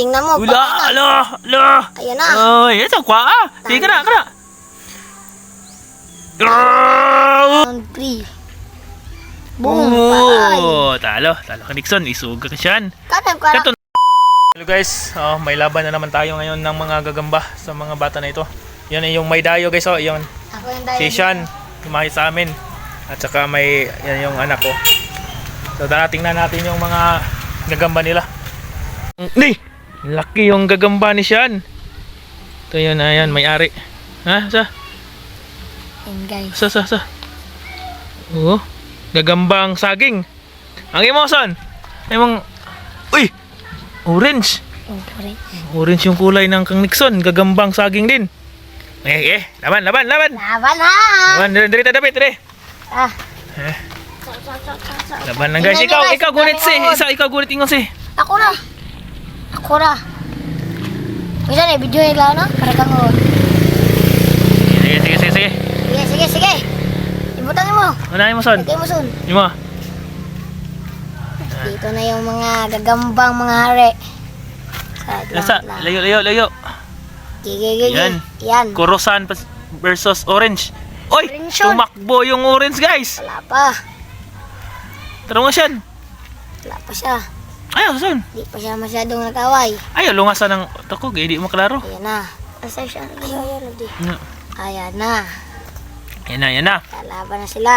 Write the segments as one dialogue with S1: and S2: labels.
S1: Tingnan mo.
S2: Ula,
S1: na.
S2: ala, ala.
S1: Ayan na.
S2: Ay, ito, kwa ah. Sige na, kana. Ah!
S1: Round 3. Boom.
S2: Oh, talo, talo ka Nixon, isuga ka siyan.
S1: Ka na.
S2: Kato. Hello guys, oh, may laban na naman tayo ngayon ng mga gagamba sa mga bata na ito. Yan ay yung may dayo guys, oh, yung
S1: Ako yung dahil.
S2: si Sean, lumaki sa amin. At saka may, yan yung anak ko. So darating na natin yung mga gagamba nila. Ni! Laki yung gagamba ni Sean. Ito yun, ayan, may-ari. Ha? Sa?
S1: Ayan guys.
S2: Sa, sa, sa. Oo. Gagambang saging. Ang emoson. Ay mong... Uy! Orange.
S1: Sorry.
S2: Orange yung kulay ng Kang Nixon. Gagambang saging din. Eh, eh. Laban, laban, laban.
S1: Laban ha.
S2: Laban, dire, dire, David, dire.
S1: Ah.
S2: Eh, laban lang guys. Ikaw, ikaw gunit si. Isa, ikaw gunit ingon si.
S1: Ako na. Na. Bisa na, video gano'n? Para kang oh.
S2: Sige, sige, sige, sige.
S1: Sige, sige, sige. Ibutangin mo.
S2: Unahin mo, son.
S1: Lagay mo sun.
S2: Yung mo.
S1: Dito na yung mga gagambang mga hari. Sa
S2: Lasa, layo, layo, layo.
S1: Gigi, gigi.
S2: Yan.
S1: Yan.
S2: Kurosan versus orange. Oy,
S1: Orange yun.
S2: tumakbo yung orange guys.
S1: Wala pa.
S2: Tara nga siya.
S1: Wala pa siya.
S2: Ayaw, son.
S1: Di pa siya masyadong nag-away.
S2: Ayaw, lungasan ng takog. Eh, di mo klaro.
S1: Ayan na. Asa siya? Ayan, ayan, ayan.
S2: Yan
S1: Ayan na.
S2: Yan na, yan na.
S1: Lalaban na sila.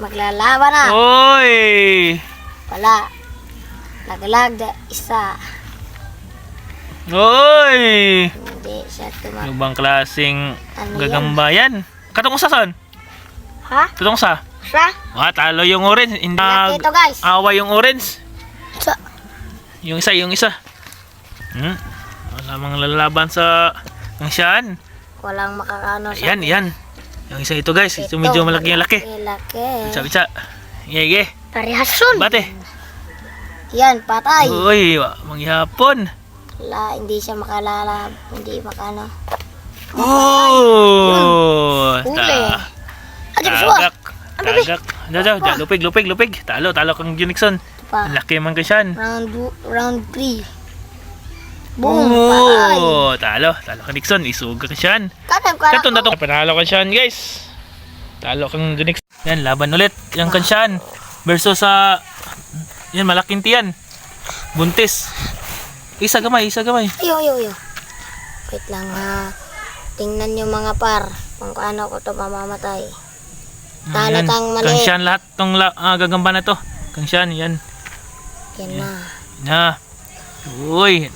S1: Maglalaban na.
S2: Oy!
S1: Wala. Laglag isa.
S2: Oy!
S1: Hindi siya tuma...
S2: Yung bang klaseng
S1: Ano
S2: gagamba yan? Katong sa son?
S1: Ha?
S2: Katong sa?
S1: Siya?
S2: Ah, talo yung orange. Hindi
S1: Laki ito guys.
S2: away yung orange. Yung isa, yung isa. Hmm? Wala mang lalaban sa ang siyan.
S1: Walang makakano sa...
S2: Ayan, yan. Yung isa ito guys. Ito medyo malaki yung laki.
S1: Laki.
S2: Bitsa, bitsa. Iya, iya.
S1: Parihason.
S2: Bate.
S1: Yan, patay.
S2: Uy, manghihapon.
S1: Wala, hindi siya makalala. Hindi makano.
S2: Oh!
S1: Suwa?
S2: Tagak. Tagak. Daw, daw. Lupig, lupig, lupig. Talo, talo kang Junixon.
S1: Pa.
S2: Laki man ka siyan.
S1: Round round 3. Boom.
S2: Oh, talo. Talo ka Nixon. Isuga ka siyan.
S1: Kanan ka
S2: Kato na to. Panalo ka siyan, guys. Talo kang Junixon. Yan, laban ulit. Yan kan siyan. Versus sa... yan, malaking tiyan. Buntis. Isa gamay, isa gamay.
S1: Ayo, ayo, ayo. Wait lang ha. Tingnan nyo mga par. Kung ano ko to mamamatay. Talo tang mali.
S2: Kang siyan lahat tong la, ah, gagamba na to. Kang siyan, yan.
S1: Yan na.
S2: Na. Uy,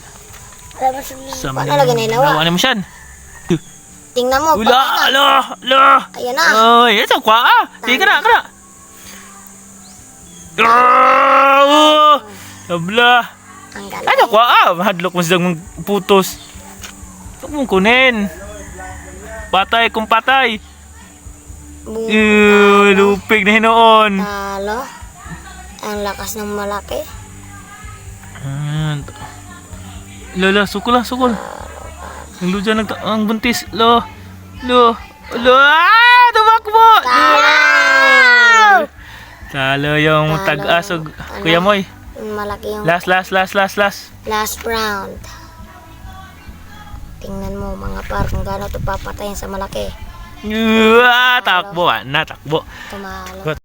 S1: Alam mo,
S2: sa
S1: paano lagi na ilawa?
S2: Lawan mo siyan.
S1: Tingnan mo,
S2: Ula,
S1: na.
S2: ala, ala.
S1: Ayan na.
S2: Oy, ito kwa ah. Sige na, kana. Ah, oh. Abla. Ano kwa ah, mahadlok mo silang putos. Huwag mong kunin. Patay kung patay. Ew, lupig na hinoon.
S1: Talo. Ang lakas ng malaki.
S2: Ayan. Lala, sukol lang, sukol. Ang luja nag ang buntis. Lo. Lo. Lo. Ah! Tumakbo!
S1: Talo!
S2: Talo yung tag-asog.
S1: Ano?
S2: Kuya Moy.
S1: Malaki yung
S2: Last, last, last, last, last.
S1: last round. Tingnan mo mga par kung gaano ito papatayin sa malaki.
S2: Ah, takbo ah. Na, takbo.
S1: Tumalo.